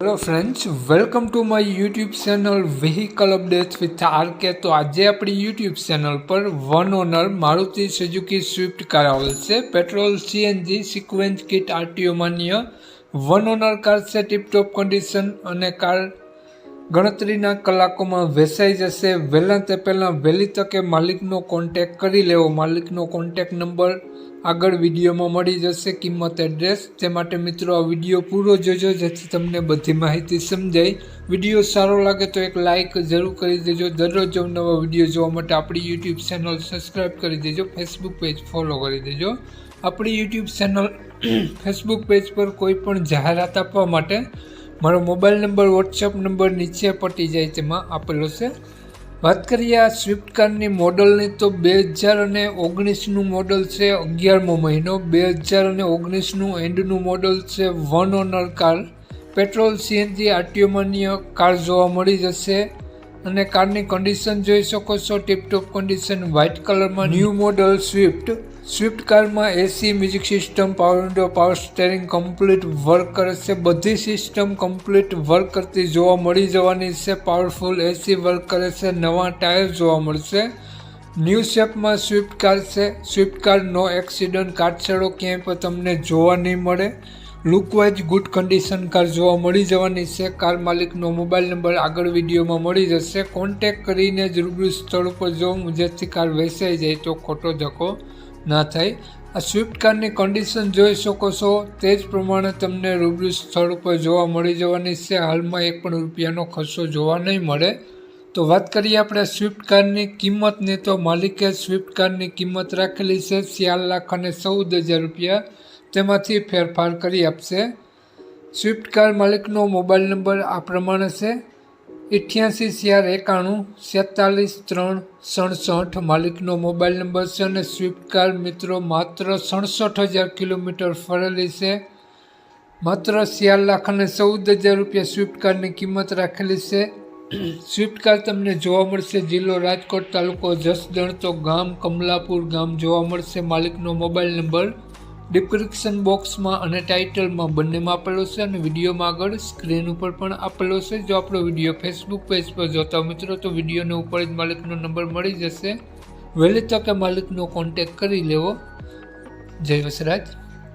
Hello friends welcome to my YouTube channel vehicle updates with RK તો આજે આપણી YouTube channel પર one owner Maruti Suzuki Swift car આવેલ છે. Petrol CNG sequence kit RTO માન્ય. One owner car છે tiptop condition અને car ગણતરીના કલાકોમાં વેચાઈ જશે. વહેલા તે પહેલાં વહેલી તકે માલિકનો કોન્ટેક કરી લેવો. માલિકનો કોન્ટેક નંબર આગળ વિડીયોમાં મળી જશે. કિંમત એડ્રેસ તે માટે મિત્રો, આ વીડિયો પૂરો જોજો. જેથી તમને બધી માહિતી સમજાય. વીડિયો સારો લાગે તો એક લાઇક જરૂર કરી દેજો. દરરોજ નવા વીડિયો જોવા માટે આપણી યુટ્યુબ ચેનલ સબસ્ક્રાઈબ કરી દેજો. ફેસબુક પેજ ફોલો કરી દેજો. આપણી યુટ્યુબ ચેનલ ફેસબુક પેજ પર કોઈ પણ જાહેરાત આપવા માટે મારો મોબાઈલ નંબર વોટ્સઅપ નંબર નીચે પટી જાય તેમાં આપેલો છે. વાત કરીએ આ સ્વિફ્ટ કારની મોડલની, તો બે હજાર અને ઓગણીસનું મોડલ છે અગિયારમો મહિનો, બે હજાર અને ઓગણીસનું એન્ડનું મોડલ છે one owner car. Petrol, CNG, RTO car જોવા મળી જશે. અને કારની કન્ડિશન જોઈ શકો છો. ટીપટોપ કન્ડિશન વ્હાઇટ કલરમાં ન્યૂ મોડલ સ્વિફ્ટ સ્વિફ્ટ કારમાં AC music system power window power steering complete work કરે છે. બધી સિસ્ટમ કમ્પ્લીટ વર્ક કરતી જોવા મળી જવાની છે. પાવરફુલ એસી વર્ક કરે છે. નવા ટાયર જોવા મળશે. ન્યૂ શેપમાં સ્વિફ્ટ કાર છે. સ્વિફ્ટ કાર નો એક્સિડન્ટ કાટછડો ક્યાંય પણ તમને જોવા નહીં મળે. લુકવાઇઝ ગુડ કન્ડિશન કાર જોવા મળી જવાની છે. કાર માલિકનો મોબાઈલ નંબર આગળ વિડીયોમાં મળી જશે. કોન્ટેક કરીને જ રૂબરૂ સ્થળ ઉપર જોવું જેથી કાર વેચાઈ જાય તો ખોટો ધક્કો ના થાય. આ સ્વિફ્ટ કારની કન્ડિશન જોઈ શકો છો. તે જ પ્રમાણે તમને રૂબરૂ સ્થળ ઉપર જોવા મળી જવાની છે. હાલમાં એક પણ રૂપિયાનો ખર્ચો જોવા નહીં મળે. તો વાત કરીએ આપણે સ્વિફ્ટ કારની કિંમતની. તો માલિકે સ્વિફ્ટ કારની કિંમત રાખેલી છે. ચાર લાખ અને ચૌદ હજાર રૂપિયા. તેમાંથી ફેરફાર કરી આપશે. સ્વિફ્ટ કાર માલિકનો મોબાઈલ નંબર આ પ્રમાણે છે. અઠ્યાસી ચાર એકાણું સેતાલીસ ત્રણ, સડસઠ માલિકનો મોબાઈલ નંબર છે અને સ્વિફ્ટ કાર મિત્રો માત્ર સડસઠ હજાર કિલોમીટર ફરેલી છે. માત્ર ચાર લાખ અને ચૌદ હજાર રૂપિયા સ્વિફ્ટ કારની કિંમત રાખેલી છે. સ્વિફ્ટ કાર તમને જોવા મળશે. જિલ્લો રાજકોટ તાલુકો જસદણ તો ગામ કમલાપુર ગામ જોવા મળશે. માલિકનો મોબાઈલ નંબર ડિસ્ક્રિપ્શન બોક્સમાં અને ટાઇટલમાં બંનેમાં આપેલો છે અને વિડીયોમાં આગળ સ્ક્રીન ઉપર પણ આપેલો છે. જો આપણો વીડિયો ફેસબુક પેજ પર જોતા મિત્રો, તો વિડીયોને ઉપર જ માલિકનો નંબર મળી જશે. વહેલી તકે માલિકનો કોન્ટેક કરી લેવો. જય વસરાજ.